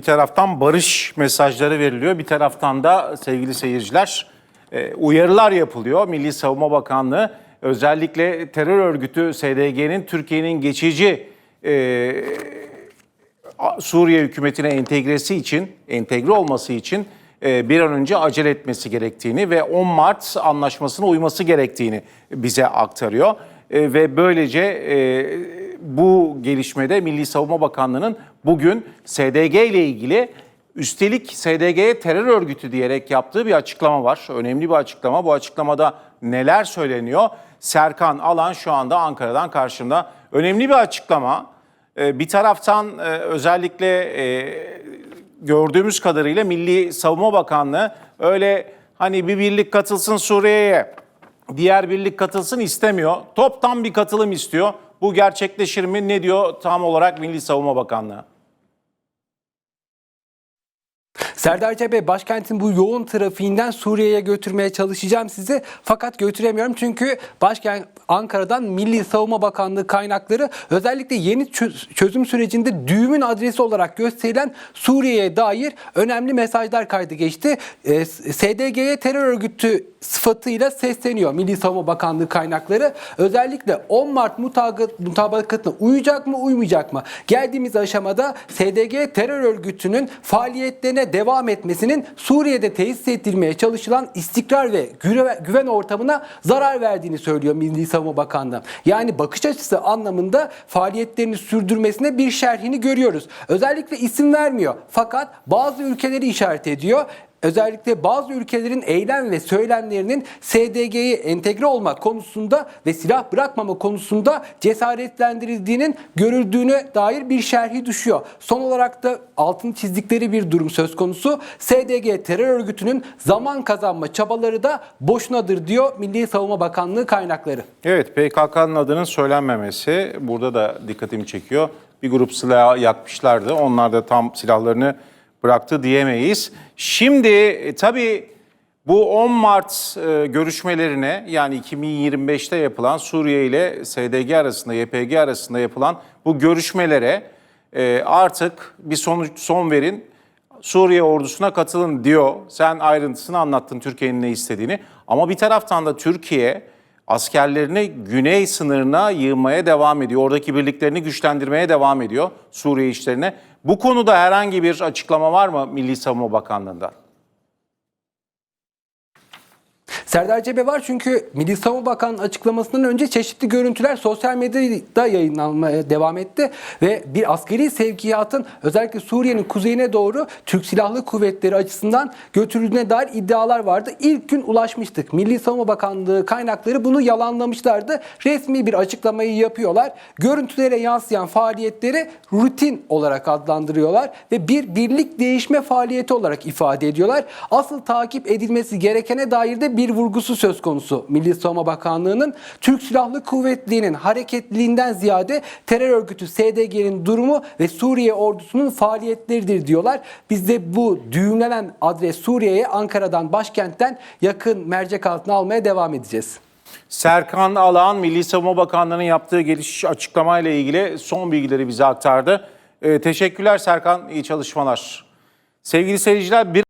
Bir taraftan barış mesajları veriliyor, bir taraftan da sevgili seyirciler e, uyarılar yapılıyor. Milli Savunma Bakanlığı özellikle terör örgütü SDG'nin Türkiye'nin geçici e, Suriye hükümetine entegresi için, entegre olması için e, bir an önce acele etmesi gerektiğini ve 10 Mart anlaşmasına uyması gerektiğini bize aktarıyor. E, Ve böylece e, bu gelişmede Milli Savunma Bakanlığı'nın bugün SDG ile ilgili üstelik SDG'ye terör örgütü diyerek yaptığı bir açıklama var. Önemli bir açıklama. Bu açıklamada neler söyleniyor? Serkan Alan şu anda Ankara'dan karşımda. Önemli bir açıklama. Ee, Bir taraftan e, özellikle e, gördüğümüz kadarıyla Milli Savunma Bakanlığı öyle hani bir birlik katılsın Suriye'ye, diğer birlik katılsın istemiyor. Toptan bir katılım istiyor. Bu gerçekleşir mi? Ne diyor tam olarak Milli Savunma Bakanlığı? Serdar Cebe başkentin bu yoğun trafiğinden Suriye'ye götürmeye çalışacağım sizi. Fakat götüremiyorum çünkü başkent Ankara'dan Milli Savunma Bakanlığı kaynakları özellikle yeni çö- çözüm sürecinde düğümün adresi olarak gösterilen Suriye'ye dair önemli mesajlar kaydı geçti. Ee, SDG'ye terör örgütü sıfatıyla sesleniyor Milli Savunma Bakanlığı kaynakları. Özellikle 10 Mart mutabakat- mutabakatına uyacak mı uymayacak mı? Geldiğimiz aşamada SDG terör örgütünün faaliyetlerine devam etmesinin Suriye'de tesis edilmeye çalışılan istikrar ve güve- güven ortamına zarar verdiğini söylüyor Milli Savunma Bakanlığı. Yani bakış açısı anlamında faaliyetlerini sürdürmesine bir şerhini görüyoruz. Özellikle isim vermiyor fakat bazı ülkeleri işaret ediyor. Özellikle bazı ülkelerin eylem ve söylemlerinin SDG'ye entegre olmak konusunda ve silah bırakmama konusunda cesaretlendirildiğinin görüldüğüne dair bir şerhi düşüyor. Son olarak da altını çizdikleri bir durum söz konusu. SDG terör örgütünün zaman kazanma çabaları da boşunadır diyor Milli Savunma Bakanlığı kaynakları. Evet, PKK'nın adının söylenmemesi burada da dikkatimi çekiyor. Bir grup silah yakmışlardı. Onlar da tam silahlarını bıraktı diyemeyiz. Şimdi e, tabii bu 10 Mart e, görüşmelerine yani 2025'te yapılan Suriye ile SDG arasında, YPG arasında yapılan bu görüşmelere e, artık bir sonuç son verin. Suriye ordusuna katılın diyor. Sen ayrıntısını anlattın Türkiye'nin ne istediğini. Ama bir taraftan da Türkiye askerlerini güney sınırına yığmaya devam ediyor. Oradaki birliklerini güçlendirmeye devam ediyor Suriye işlerine. Bu konuda herhangi bir açıklama var mı Milli Savunma Bakanlığı'ndan? Serdar Cebe var çünkü Milli Savunma Bakanlığı açıklamasından önce çeşitli görüntüler sosyal medyada yayınlanmaya devam etti ve bir askeri sevkiyatın özellikle Suriye'nin kuzeyine doğru Türk Silahlı Kuvvetleri açısından götürüldüğüne dair iddialar vardı. İlk gün ulaşmıştık. Milli Savunma Bakanlığı kaynakları bunu yalanlamışlardı. Resmi bir açıklamayı yapıyorlar. Görüntülere yansıyan faaliyetleri rutin olarak adlandırıyorlar ve bir birlik değişme faaliyeti olarak ifade ediyorlar. Asıl takip edilmesi gerekene dair de bir vurgusu söz konusu. Milli Savunma Bakanlığı'nın Türk Silahlı Kuvvetleri'nin hareketliliğinden ziyade terör örgütü SDG'nin durumu ve Suriye ordusunun faaliyetleridir diyorlar. Biz de bu düğümlenen adres Suriye'ye Ankara'dan başkentten yakın mercek altına almaya devam edeceğiz. Serkan Alan, Milli Savunma Bakanlığı'nın yaptığı geliş açıklamayla ilgili son bilgileri bize aktardı. Ee, teşekkürler Serkan, iyi çalışmalar. Sevgili seyirciler, bir